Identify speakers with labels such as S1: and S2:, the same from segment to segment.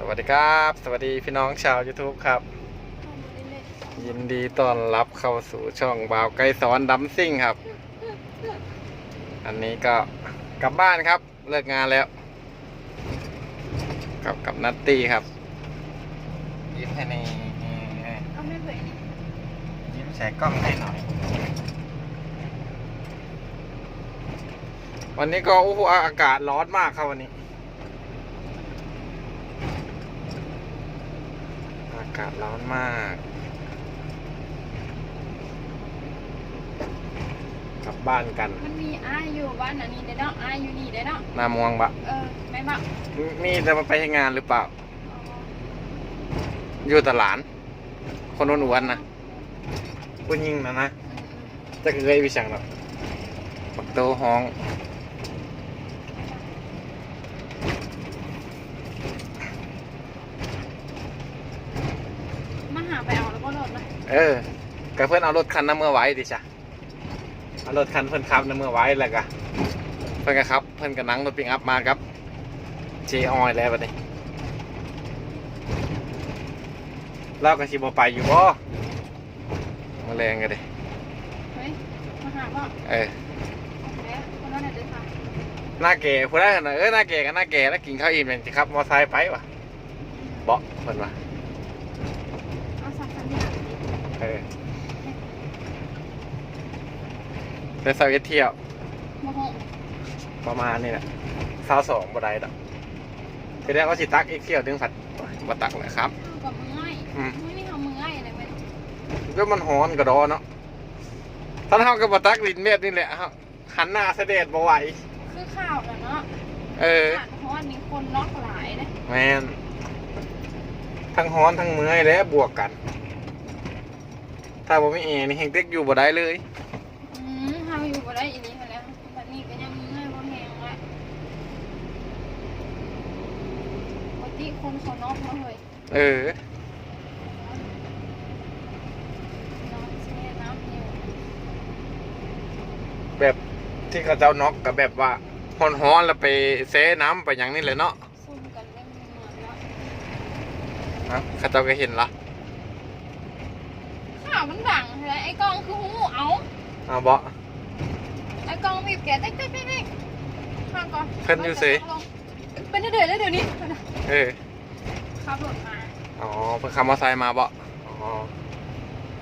S1: สวัสดีครับ สวัสดีพี่น้องชาว YouTube ครับ ยินดีต้อนรับเข้าสู่ช่องบ่าวไกลสอนดัมซิ่งครับ อันนี้ก็กลับบ้านครับ เลิกงานแล้วกับกับนัตตี้ครับ ยิ้มให้ใน
S2: เอาไม่เผยนี่
S1: ยิ้มใส่กล้องให้หน่อย วันนี้ก็โอ้โหอากาศร้อนมากครับวันนี้ากาศร้อนมาก กลับบ้านกัน
S2: มันมีอ้ายอยู่บ้านอันนี้ได้เนาะอ้ายอยู่นี่ได้เนาะ
S1: นามวงบะ
S2: เออแม่นบ่
S1: มมีแต่มาไปให้งานหรือเปล่า อยู่ตลาดคนอ้วนๆนะผู้ยิงนะนะจะเคยวิชังหรอกปักโตห้อง
S2: มาหาไปเอาแล้วก็โดดนะ
S1: เออกับเพื่อนเอารถคันน้ำเมื่อไว้ดิจ้ะเอารถคันเพื่อนขับน้ำเมื่อไว้แล้วก็เพื่อนก็ขับ เพื่อนก็นั่งรถปิกอัพมาครับเจออยแล้วบัดนี้เราก็ชิบไปอยู่บ่มาแรงกันดิ
S2: เฮ้ยมาหาพ่อ
S1: เออ
S2: โอเคคนนั้นน่ะเดินทาง
S1: หน้าเก๋พูดได้ขนาดเออหน้าเก๋กับหน้าเก๋แล้วกินข้าวอิ่มเลยสิครับมอไซค์ไปวะเบาะเพิ่นวะ
S2: เอาสักสัญญาณดิ
S1: เออเป็นสวิตเที่ยว
S2: โมโห
S1: ประมาณนี้แหละสาวสองบ่ได้ดอกคือได้ว่าสิตักอีกเที่ยวดึงผัดบ่ตักเลยครับ
S2: เอากับมือง่าย
S1: อืม
S2: ไม่มีทำมือง่ายอะไรไหม
S1: ก็มันฮ้อนกระดอเนาะถ้าเฮากับบ่ตักลิ้นเม็ดนี่แหละครับหันหน้าเสด็จบ่ไหว
S2: คือข้าวน่ะเนาะ
S1: เออ
S2: อ่านเพราะว่านี่คนน็อกหลายนะ
S1: แมนทั้งฮ้อนทั้งเมื่อยแล้วบวกกัน ถ้าบ่มีแอร์นี่แฮงเต็กอยู่บ่ได้เลย
S2: อืมทำอยู่บ่ได้อีนี้มาแล้วบัดนี้ก็ยังมือง่ายบ่แหงละปกติคนเขาน็อกมาเลย
S1: เออ
S2: น้องแช่น้ำอยู่
S1: แบบที่เขาเจ้าน็อกกับแบบว่าฮ้อนๆแล้วไปเซน้ำไปอย่างนี้เลยเนาะ
S2: ซุ่มกันเล่นเหมือนแล้ว
S1: ครับเขาเจ้าก็เห็นละ
S2: ข่าวมันดังเลยไอ้กล้องคือหูเอา
S1: เอาบ่
S2: ไอ้กล้องบีบแกะเต๊กเต๊กเต๊กเต๊กข้างก่อน
S1: เพิ่นอยู่สิ
S2: เป็นเดือดแล้วเดี๋ยวนี้
S1: เออ
S2: ขับรถมา
S1: อ๋อเพิ่นขับมอเตอร์ไซค์มาบ่อ๋อ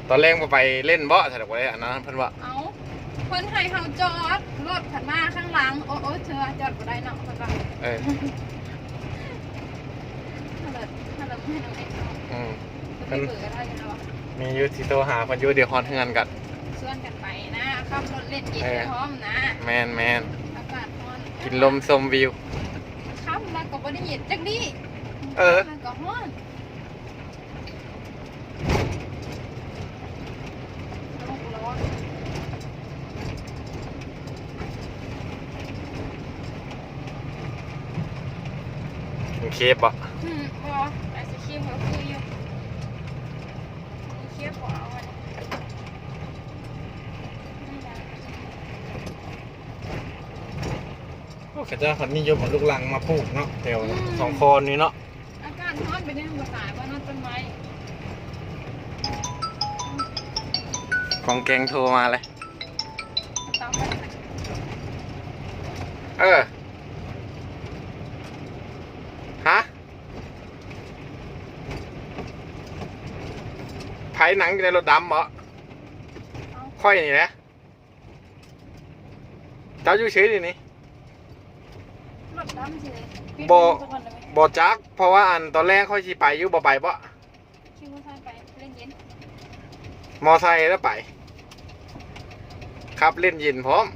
S1: ตอนแรกมาไปเล่นบ่แต่ว่าอันนั้นเพิ่นว่า
S2: เอาเพิ่นให้เขาจอดรถขันมาข้างหลังโอ้โอ้เธอจอดบ่ได้เนาะเพิ่นว่า
S1: เออ
S2: ถ้าเลิศถ้าเลิศให้น้องเอ็กซ์เอา
S1: อืม
S2: จะไปเบื่อได้ยังไงวะ
S1: มีอยู่ที่โทรหาเพิ่นอยู่เดี๋ยวฮอนเฮือนกัน
S2: ชวนกันไปนะขับรถเล่นกิน
S1: เออ
S2: พร้อมนะ
S1: แมนแมน
S2: อากาศร้อน
S1: กินลมชมวิว
S2: ขับมาก็บ่ได้เย็นจักดี
S1: เออ
S2: มันก็ร้อนโลกร้อน
S1: กินเคฟบ่
S2: อืมบอไอศครีมเขาคืออยู่มีเคียบกว่าเอาไว้ไม่ได้
S1: โอ้ เขาเจ้าคนนิยมเอาลูกลังมาปลูกเนาะเดี๋ยวสองคนนี้เนาะ
S2: อากาศร้อนไปเนี่ยมันตายว่านอนต้นไม้
S1: ของแกงโทรมาเลย
S2: ตามไปไหน
S1: เออ ฮะไผหนังอยู่ในรถดำบ่
S2: เอา
S1: ค่อยนี่แหละเจ้าอยู่เฉยดินี่
S2: รถดำสิเลย
S1: บ่
S2: ปิดไฟสักวันได้ไหม
S1: บ่จัก เพราะว่าอันตอนแรกค่อยสิไปอยู่บ่ไปบ่
S2: คิดว่าใช่ไปเล่นเย็น
S1: มอไซค์แล้วไป ครับเล่นเยินพร้อม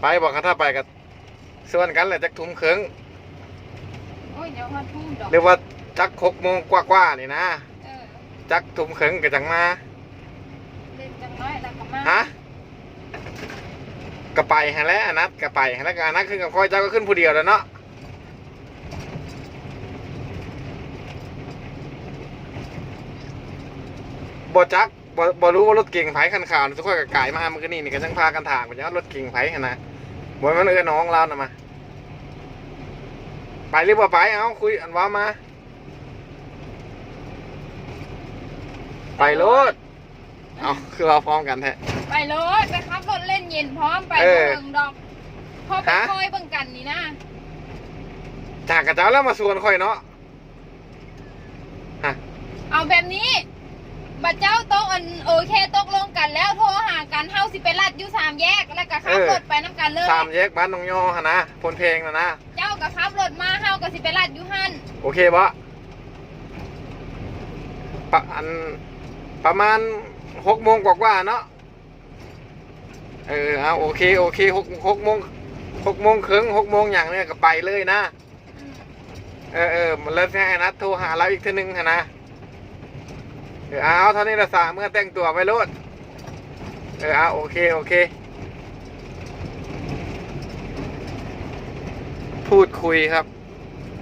S1: ไปบอกกันถ้าไปกับส่วนกันแหละจักทุ่มครึ่ง
S2: โอ้ยเดี๋ยวพันทุ่มดอก
S1: เรียกว่าจักหกโมงกว่าๆนี่นะ
S2: เออ
S1: จักทุ่มครึ่งก็จังมา
S2: เล่นจังน้อยแล้วก็มา
S1: ฮะ็ไปฮะแล้วอนัดก็ไปฮะแล้วก็อนัดขึ้นกับค่อยเจ้าก็ขึ้นผู้เดียวแล้วเนาะบ่จักบ่บ่รู้ว่ารถเก่งไผ่คันขาวทุกคนก็กายมามันก็นี่นี่ก็จังพากันถางว่าจะเอารถเก่งไผหั่นนะบ่แม่นเออน้องเรานะมา ไปหรือว่าไปเอาคุยอันว่ามา ไปรถ เอาคือเราพร้อมกันแท้
S2: ไปรถไปขับรถเล่นเย็นพร้อมไป
S1: เออ
S2: เบิ่งดอกพอไป
S1: ฮะ
S2: คอยเบิ่งกันนี่นะ
S1: จากกระเจ้าแล้วมาส่วนค่อยเนาะฮะ
S2: เอาแบบนี้บัดเจ้าตกอันโอเคตกลงกันแล้วโทรหากันเฮาสิไปลัดอยู่สามแยกแล้วก็ขับรถไปน้ำกันเลย
S1: สามแยกบ้านนองยอหะนะพลเพลงนะนะ
S2: เจ้าก็ขับรถมาเฮาก็สิไปลัดอยู่หั่น
S1: โอเคปะปะอันประมาณ หกโมงกว่าๆเนาะเออเอาโอเคโอเคหกหกโมงหกโมงครึ่งหกโมงอย่างเนี้ยก็ไปเลยนะ เออเออมันเลิกให้นัดโทรหาเราอีกทีนึงหะนะเออเอาเท่านี้ละสาเมื่อแต่งตัวไปรถเออเอาโอเคโอเค พูดคุยครับ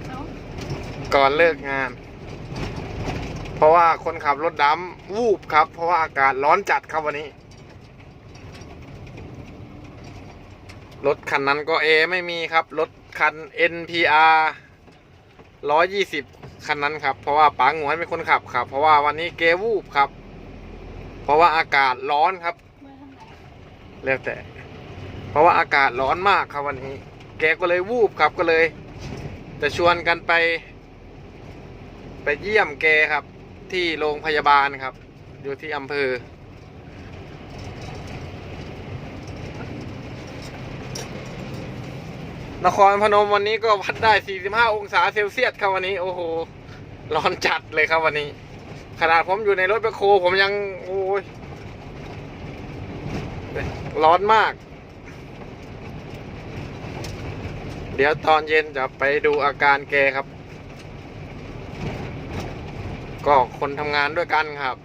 S2: เอา
S1: ก่อนเลิกงาน เพราะว่าคนขับรถดำวูบครับ เพราะว่าอากาศร้อนจัดครับวันนี้ รถคันนั้นก็เอไม่มีครับ รถคัน NPR 120 คันนั้นครับ เพราะว่าป๋าหงวนเป็นคนขับครับ เพราะว่าวันนี้เกวูบครับ เพราะว่าอากาศร้อนครับแล้วแต่ เพราะว่าอากาศร้อนมากครับวันนี้ แกก็เลยวูบครับก็เลย จะชวนกันไป ไปเยี่ยมแกครับ ที่โรงพยาบาลครับ อยู่ที่อำเภอ นครพนมวันนี้ก็วัดได้ 45 องศาเซลเซียสครับวันนี้ โอ้โห ร้อนจัดเลยครับวันนี้ ขนาดผมอยู่ในรถแบคโคผมยัง โอ้ย ร้อนมาก เดี๋ยวตอนเย็นจะไปดูอาการแกครับ ก็คนทำงานด้วยกันครับ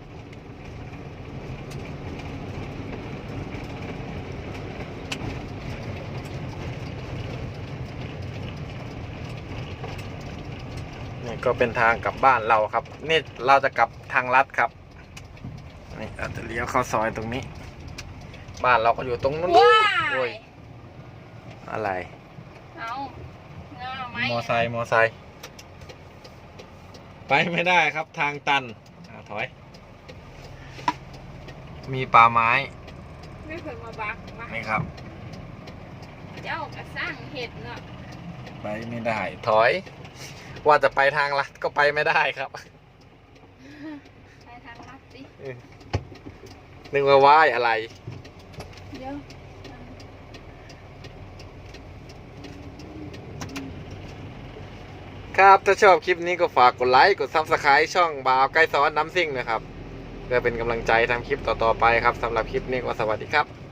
S1: นี่ก็เป็นทางกลับบ้านเราครับ นี่เราจะกลับทางลัดครับ นี่เราจะเลี้ยวเข้าซอยตรงนี้ บ้านเราก็อยู่ตรงนู้น
S2: ว้า
S1: โอ้ย
S2: ย
S1: อะไร
S2: เอาเงาไหม
S1: มอไซค์มอไซค์ ไปไม่ได้ครับทางตันอะถอย มีป่าไม้
S2: ไม่เคยมาบักมา
S1: นี่ครับ
S2: เจ้าก็สร้างเห็ดเนาะ
S1: ไปไม่ได้ ถอย ว่าจะไปทางลัดก็ไปไม่ได้ครับ
S2: ไปทางลัดสิ
S1: นึกว่าว่ายอะไร
S2: เดี๋ยว
S1: ครับถ้าชอบคลิปนี้ก็ฝากกดไลค์กดซับสไคร b ์ช่องบาวใกล้ซ้อนน้ำซิ่งนะครับ เพื่อเป็นกำลังใจทำคลิปต่อๆไปครับสำหรับคลิปนี้ก็สวัสดีครับ